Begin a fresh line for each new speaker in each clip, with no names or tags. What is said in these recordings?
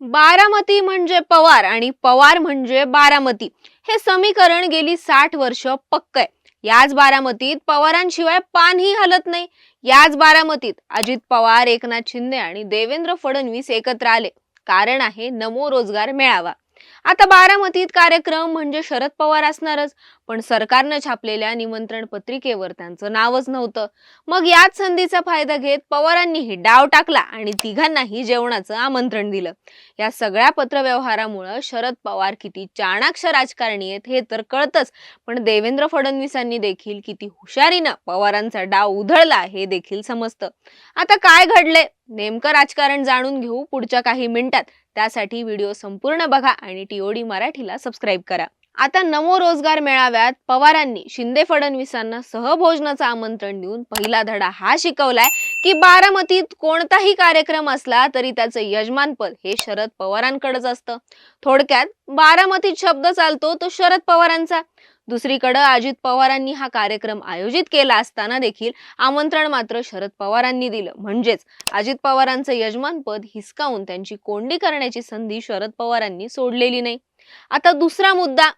बारामती म्हणजे पवार आणि पवार म्हणजे बारामती. हे समीकरण गेली साठ वर्ष पक्क आहे. याच बारामतीत पवारांशिवाय पानही हलत नाही. याच बारामतीत अजित पवार एकनाथ शिंदे आणि देवेंद्र फडणवीस एकत्र आले. कारण आहे नमो रोजगार मेळावा. आता बारामतीत कार्यक्रम म्हणजे शरद पवार असणारच पण सरकारनं छापलेल्या निमंत्रण पत्रिकेवर त्यांचं नावच नव्हतं. मग याच संधीचा फायदा घेत पवारांनीही डाव टाकला आणि तिघांनाही जेवणाचं आमंत्रण दिलं. या सगळ्या पत्रव्यवहारामुळं शरद पवार किती चाणाक्ष राजकारणी आहेत हे तर कळतच पण देवेंद्र फडणवीसांनी देखील किती हुशारीनं पवारांचा डाव उधळला हे देखील समजतं. आता काय घडलंय? नेमकं राजकारण जाणून घेऊ पुढच्या काही मिनिटात. त्यासाठी व्हिडिओ संपूर्ण बघा आणि टीओडी मराठीला सबस्क्राईब करा. आता नमो रोजगार मेळाव्यात पवारांनी शिंदे फडणवीसांना सहभोजनाचं आमंत्रण देऊन पहिला धडा हा शिकवलाय की बारामतीत कोणताही कार्यक्रम असला तरी त्याचं यजमानपद हे शरद पवारांकडेच असतं. थोडक्यात बारामतीत शब्द चालतो तो शरद पवारांचा. दुसरीकडे अजित पवारांनी हा कार्यक्रम आयोजित केला असताना देखील आमंत्रण मात्र शरद पवारांनी दिलं. म्हणजेच अजित पवारांचं यजमानपद हिसकावून त्यांची कोंडी करण्याची संधी शरद पवारांनी सोडलेली नाही. आता दुसरा मुद्दा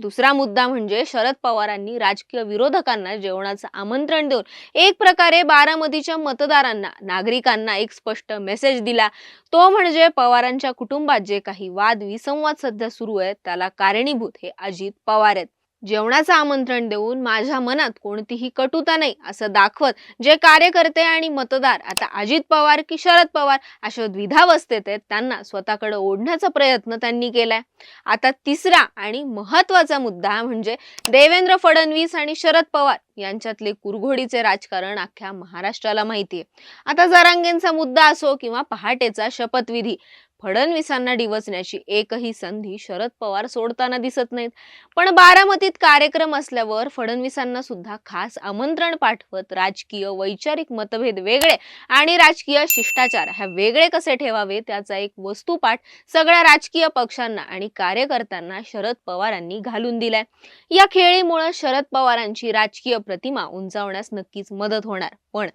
दुसरा मुद्दा म्हणजे शरद पवारांनी राजकीय विरोधकांना जेवणाचं आमंत्रण देऊन एक प्रकारे बारामतीच्या मतदारांना नागरिकांना एक स्पष्ट मेसेज दिला. तो म्हणजे पवारांच्या कुटुंबात जे काही वाद विसंवाद सध्या सुरू आहेत त्याला कारणीभूत हे अजित पवार आहेत. जेवणाचं आमंत्रण देऊन माझ्या मनात कोणतीही कटुता नाही असं दाखवत जे कार्यकर्ते आणि मतदार आता अजित पवार की शरद पवार अशा द्विधावस्थेत आहेत त्यांना स्वतःकडे ओढण्याचा प्रयत्न त्यांनी केलाय. आता तिसरा आणि महत्त्वाचा मुद्दा म्हणजे देवेंद्र फडणवीस आणि शरद पवार यांच्यातले कुरघोडीचे राजकारण अख्ख्या महाराष्ट्राला माहितीये. आता जरांगेंचा मुद्दा असो किंवा पहाटेचा शपथविधी फडणवीसांना डिवचण्याची एकही संधी शरद पवार सोडताना दिसत नाहीत. पण बारामतीत कार्यक्रम असल्यावर फडणवीसांना सुद्धा खास आमंत्रण पाठवत राजकीय वैचारिक मतभेद वेगळे आणि राजकीय शिष्टाचार ह्या वेगळे कसे ठेवावे त्याचा एक वस्तुपाठ सगळ्या राजकीय पक्षांना आणि कार्यकर्त्यांना शरद पवारांनी घालून दिलाय. या खेळीमुळे शरद पवारांची राजकीय प्रतिमा उंचावण्यास नक्कीच मदत होणार. पण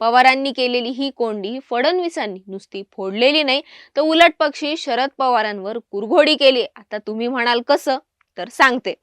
पवारांनी केलेली ही कोंडी फडणवीसांनी नुसती फोडलेली नाही तर उलट पक्षी शरद पवारांवर कुरघोडी केली. आता तुम्ही म्हणाल कसं? तर सांगते.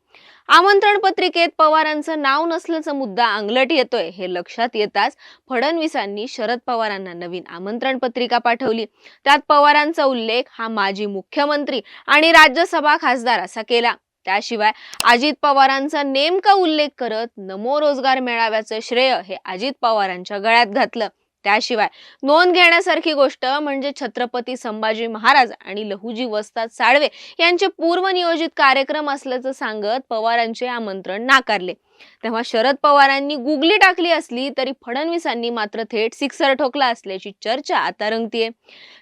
आमंत्रण पत्रिकेत पवारांचं नाव नसल्याचा मुद्दा अंगलट येतोय. हे लक्षात येताच फडणवीसांनी शरद पवारांना नवीन आमंत्रण पत्रिका पाठवली. त्यात पवारांचा उल्लेख हा माजी मुख्यमंत्री आणि राज्यसभा खासदार असा केला. त्याशिवाय अजित पवारांचा नेमका उल्लेख करत नमो रोजगार मेळाव्याचं श्रेय हे अजित पवारांच्या गळ्यात घातलं. त्याशिवाय नोंद घेण्यासारखी गोष्ट म्हणजे छत्रपती संभाजी महाराज आणि लहुजी वस्ताद साळवे यांचे पूर्वनियोजित कार्यक्रम असल्याचं सांगत पवारांचे आमंत्रण नाकारले. तेव्हा शरद पवारांनी गुगली टाकली असली तरी फडणवीसांनी मात्र थेट सिक्सर ठोकला असल्याची चर्चा आता रंगतीये.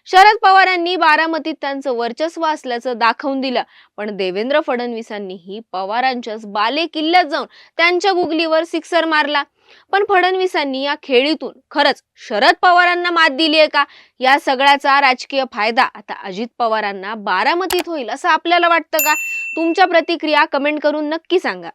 शरद पवारांनी बारामतीत त्यांचं वर्चस्व असल्याचं दाखवून दिलं पण देवेंद्र फडणवीसांनीही पवारांच्याच बाले किल्ल्यात जाऊन त्यांच्या गुगलीवर सिक्सर मारला. पण फडणवीसांनी या खेळीतून खरंच शरद पवारांना मात दिली आहे का? या सगळ्याचा राजकीय फायदा आता अजित पवारांना बारामतीत होईल असं आपल्याला वाटतं का? तुमच्या प्रतिक्रिया कमेंट करून नक्की सांगा.